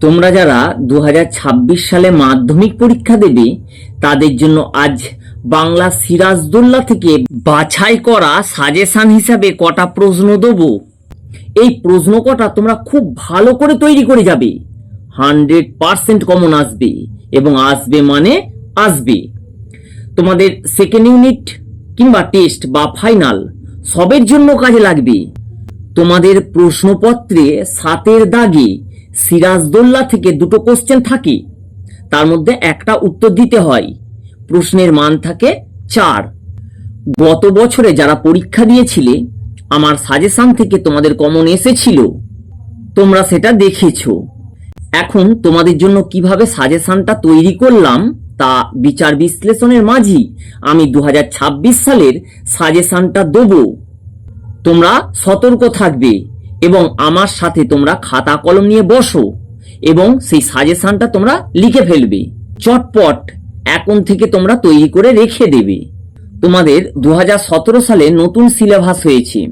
তোমরা যারা দু হাজার ছাব্বিশ সালে মাধ্যমিক পরীক্ষা দেবে, তাদের জন্য আজ বাংলা সিরাজদৌল্লা থেকে বাছাই করা সাজেশন হিসাবে কটা প্রশ্ন দেবো? এই প্রশ্ন কটা তোমরা খুব ভালো করে তৈরি করে যাবে। হান্ড্রেড পার্সেন্ট কমন আসবে এবং আসবে মানে আসবে। তোমাদের সেকেন্ড ইউনিট কিংবা টেস্ট বা ফাইনাল সবের জন্য কাজে লাগবে। তোমাদের প্রশ্নপত্রে সাতের দাগে সিরাজদৌল্লা থেকে দুটো কোশ্চেন থাকে। তার মধ্যে একটা উত্তর দিতে হয়। প্রশ্নের মান থাকে চার। গত বছরে যারা পরীক্ষা দিয়েছিলে, আমার সাজেশন থেকে তোমাদের কমন এসেছিল। তোমরা সেটা দেখেছ। এখন তোমাদের জন্য কীভাবে সাজেশনটা তৈরি করলাম, তা বিচার বিশ্লেষণের মাঝি আমি দু হাজার ছাব্বিশ সালের সাজেশনটা দেবো। তোমরা সতর্ক থাকবে। এবং আমার সাথে তোমরা খাতা কলম নিয়ে বসো এবং সেই সাজেশনটা তোমরা লিখে ফেলবে। চটপট এখন থেকে তোমরা তৈরি করে রেখে দেবে। তোমাদের দু হাজার সতেরো সালে নতুন সিলেবাস হয়েছে।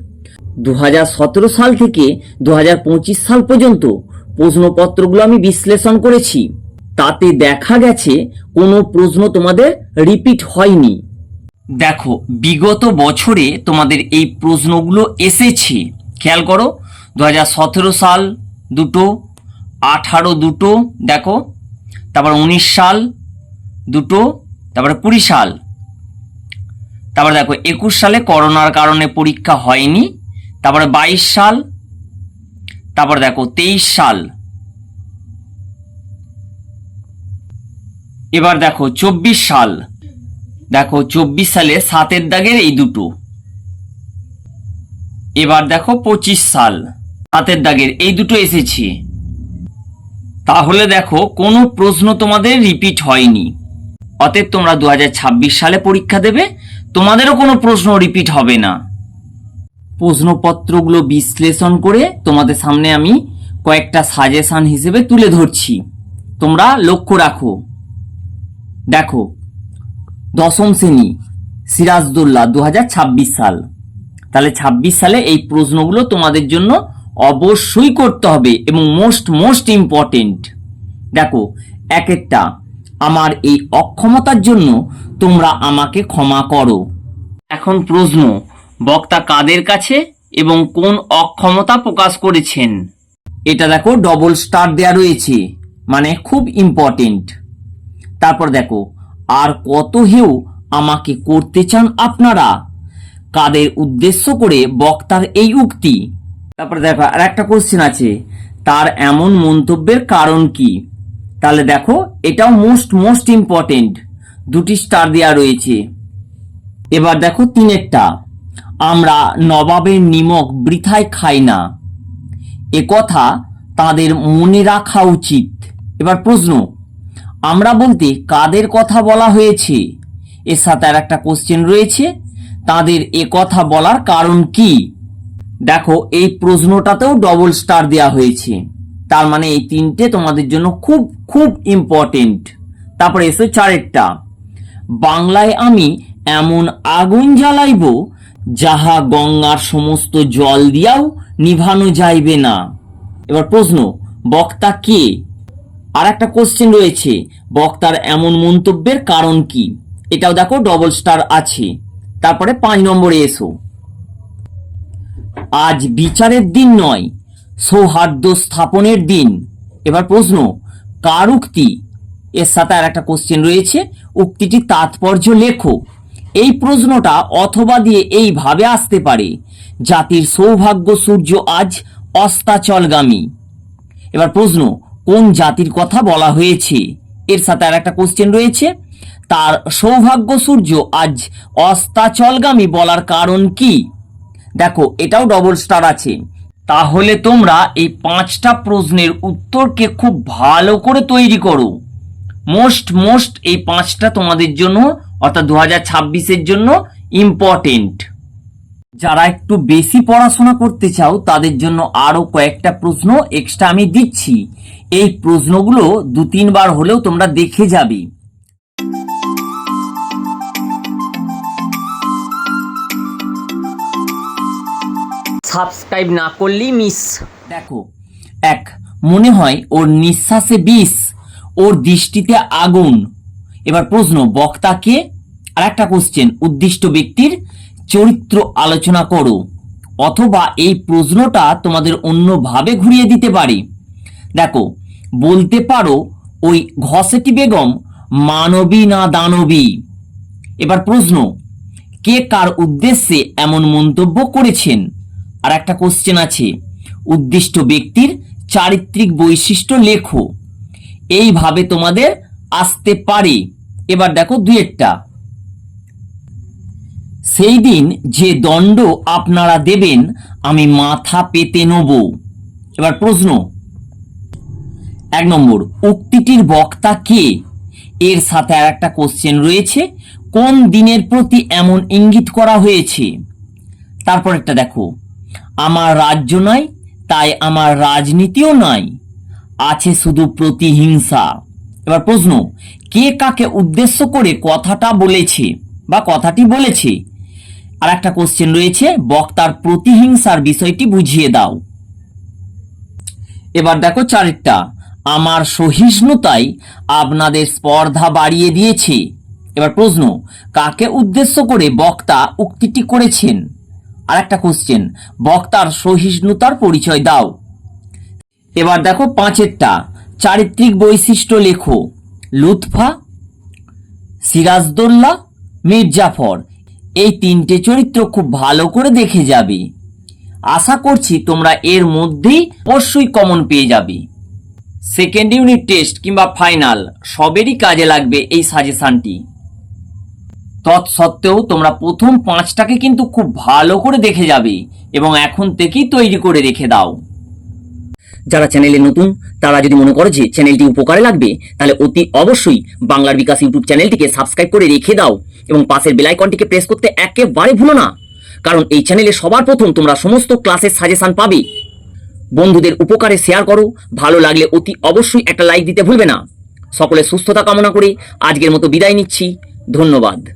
দু হাজার সতেরো সাল থেকে দু হাজার পঁচিশ সাল পর্যন্ত প্রশ্নপত্রগুলো আমি বিশ্লেষণ করেছি। তাতে দেখা গেছে কোনো প্রশ্ন তোমাদের রিপিট হয়নি। দেখো, বিগত বছরে তোমাদের এই প্রশ্নগুলো এসেছে। খেয়াল করো দু হাজার সতেরো সাল দুটো, আঠারো দুটো, দেখো, তারপর উনিশ সাল দুটো, তারপরে কুড়ি সাল। তারপরে দেখো, একুশ সালে করোনার কারণে পরীক্ষা হয়নি, তারপরে বাইশ সাল, তারপর দেখো, তেইশ সাল। এবার দেখো, চব্বিশ সাল। দেখো, চব্বিশ সালে সাতের দাগের এই দুটো। এবার দেখো, পঁচিশ সাল। সাতের দাগের, এই দুটো এসেছে। তাহলে দেখো, কোনো প্রশ্ন তোমাদের রিপিট হয়নি। অতএব তোমরা দু হাজার ছাব্বিশ সালে পরীক্ষা দেবে, তোমাদেরও কোনো প্রশ্ন রিপিট হবে না। প্রশ্নপত্রগুলো বিশ্লেষণ করে তোমাদের সামনে আমি কয়েকটা সাজেশন হিসেবে তুলে ধরছি। তোমরা লক্ষ্য রাখো। দেখো, দশম শ্রেণি, সিরাজদৌল্লা, দু হাজার ছাব্বিশ সাল। তাহলে ২৬ সালে এই প্রশ্নগুলো তোমাদের জন্য অবশ্যই করতে হবে এবং মোস্ট মোস্ট ইম্পর্টেন্ট দেখো, এক একটা, আমার এই অক্ষমতার জন্য তোমরা আমাকে ক্ষমা করো। এখন প্রশ্ন, বক্তা কাদের কাছে এবং কোন অক্ষমতা প্রকাশ করেছেন? এটা দেখো ডবল স্টার দেয়া রয়েছে মানে খুব ইম্পর্টেন্ট তারপর দেখো, আর কত হেউ আমাকে করতে চান আপনারা? কাদের উদ্দেশ্য করে বক্তার এই উক্তি? তারপর দেখো আর একটা কোশ্চেন আছে। তার এমন মন্তব্যের কারণ কি? তাহলে দেখো, এটাও মোস্ট মোস্ট ইম্পর্টেন্ট দুটি স্টার দেওয়া রয়েছে। এবার দেখো তিনেরটা। আমরা নবাবের নিমক বৃথায় খাই না। এ কথা তাদের মনে রাখা উচিত। এবার প্রশ্ন, আমরা বলতে কাদের কথা বলা হয়েছে? এর সাথে আর একটা কোশ্চেন রয়েছে। তাদের এ কথা বলার কারণ কি? দেখো, এই প্রশ্নটাতেও ডবল স্টার দেওয়া হয়েছে। তার মানে এই তিনটে তোমাদের জন্য খুব খুব ইম্পর্টেন্ট তারপরে এসো চারেরটা। বাংলায় আমি এমন আগুন জ্বালাইব, যাহা গঙ্গার সমস্ত জল দিয়াও নিভানো যাইবে না। এবার প্রশ্ন, বক্তা কে? আর একটা কোশ্চেন রয়েছে, বক্তার এমন মন্তব্যের কারণ কি? এটাও দেখো ডবল স্টার আছে। তারপরে পাঁচ নম্বরে এসো। আজ বিচারের দিন নয়, সৌহার্দ্য স্থাপনের দিন। এবার প্রশ্ন, কার উক্তি? এর সাথে আর একটা কোশ্চেন রয়েছে। উক্তিটি তাৎপর্য লেখো। এই প্রশ্নটা অথবা দিয়ে এইভাবে আসতে পারে, জাতির সৌভাগ্য সূর্য আজ অস্তাচলগামী। এবার প্রশ্ন, কোন জাতির কথা বলা হয়েছে? এর সাথে আর একটা কোশ্চেন রয়েছে। তার সৌভাগ্য সূর্য আজ অস্তাচলগামী বলার কারণ কি? দেখো, এটাও ডবল স্টার আছে। তাহলে তোমরা এই পাঁচটা প্রশ্নের উত্তরকে খুব ভালো করে তৈরি করো। মোস্ট মোস্ট এই পাঁচটা তোমাদের জন্য, অর্থাৎ দু হাজার ছাব্বিশের জন্য ইম্পর্টেন্ট যারা একটু বেশি পড়াশোনা করতে চাও, তাদের জন্য আরও কয়েকটা প্রশ্ন এক্সট্রা আমি দিচ্ছি। এই প্রশ্নগুলো দু তিনবার হলেও তোমরা দেখে যাবে। সাবস্ক্রাইব না করলেই মিস দেখো, এক, মনে হয় ওর নিঃশ্বাসে বিষ, ওর দৃষ্টিতে আগুন। এবার প্রশ্ন বক্তাকে আর একটা কোশ্চেন উদ্দিষ্ট ব্যক্তির চরিত্র আলোচনা করো। অথবা এই প্রশ্নটা তোমাদের অন্যভাবে ঘুরিয়ে দিতে পারি। দেখো, বলতে পারো ওই ঘসেটি বেগম মানবী না দানবী? এবার প্রশ্ন, কে কার উদ্দেশ্যে এমন মন্তব্য করেছেন? আর একটা কোশ্চেন আছে। উদ্দিষ্ট ব্যক্তির চারিত্রিক বৈশিষ্ট্য লেখো। এইভাবে তোমাদের আসতে পারে। এবার দেখো দুয়েরটা সেই দিন যে দণ্ড আপনারা দেবেন, আমি মাথা পেতে নেব। এবার প্রশ্ন। এক নম্বর, উক্তিটির বক্তা কে? এর সাথে আর একটা কোশ্চেন রয়েছে, কোন দিনের প্রতি এমন ইঙ্গিত করা হয়েছে? তারপর একটা দেখো। আমার রাজ্য নয় তাই আমার রাজনীতিও নয় আছে শুধু প্রতিহিংসা। এবার প্রশ্ন, কে কাকে উদ্দেশ্য করে কথাটা বলেছে বা কথাটি বলেছে? আর একটা কোশ্চেন রয়েছে, বক্তার প্রতিহিংসার বিষয়টি বুঝিয়ে দাও। এবার দেখো চারটা আমার সহিষ্ণুতাই আপনাদের স্পর্ধা বাড়িয়ে দিয়েছে। এবার প্রশ্ন, কাকে উদ্দেশ্য করে বক্তা উক্তিটি করেছেন? আর একটা কোশ্চেন বক্তার সহিষ্ণুতার পরিচয় দাও। এবার দেখো পাঁচেরটা, চারিত্রিক বৈশিষ্ট্য লেখো। লুৎফা, সিরাজদোল্লা, মির্জাফর, এই তিনটে চরিত্র খুব ভালো করে দেখে যাবে। আশা করছি তোমরা এর মধ্যেই অবশ্যই কমন পেয়ে যাবে। সেকেন্ড ইউনিট টেস্ট কিংবা ফাইনাল সবেরই কাজে লাগবে এই সাজেশনটি তৎসত্ত্বেও তোমরা প্রথম পাঁচটাকে কিন্তু খুব ভালো করে দেখে যাবে এবং এখন থেকেই তৈরি করে রেখে দাও। যারা চ্যানেলে নতুন, তারা যদি মনে করো যে চ্যানেলটি উপকারে লাগবে, তাহলে অতি অবশ্যই বাংলার বিকাশ ইউটিউব চ্যানেলটিকে সাবস্ক্রাইব করে রেখে দাও এবং পাশের বেল আইকনটিকে প্রেস করতে একেবারে ভুলো না। কারণ এই চ্যানেলে সবার প্রথম তোমরা সমস্ত ক্লাসের সাজেশন পাবে। বন্ধুদের উপকারে শেয়ার করো, ভালো লাগলে অতি অবশ্যই একটা লাইক দিতে ভুলবে না। সকলে সুস্থতা কামনা করে আজকের মতো বিদায় নিচ্ছি। ধন্যবাদ।